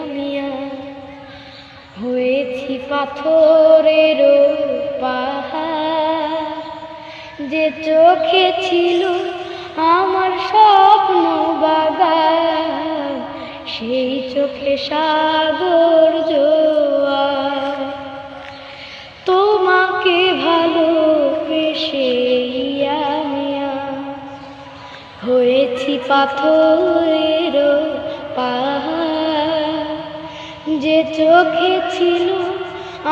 আমি হয়েছি পাথরের পাহাড়। যে চোখে ছিল আমার স্বপ্ন বাগান, সেই চোখে সাগর জোয়া তোমাকে ভালোবেসে আমি হয়েছি পাথরের পাহাড় যে চোখে ছিল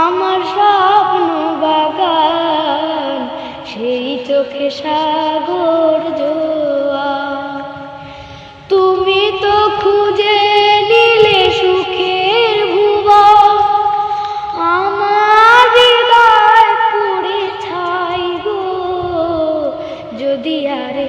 আমার স্বপ্ন বাগান, সেই চোখে সাগর জোয়া তুমি তো খুঁজে নিলে সুখের আমার যদি আরে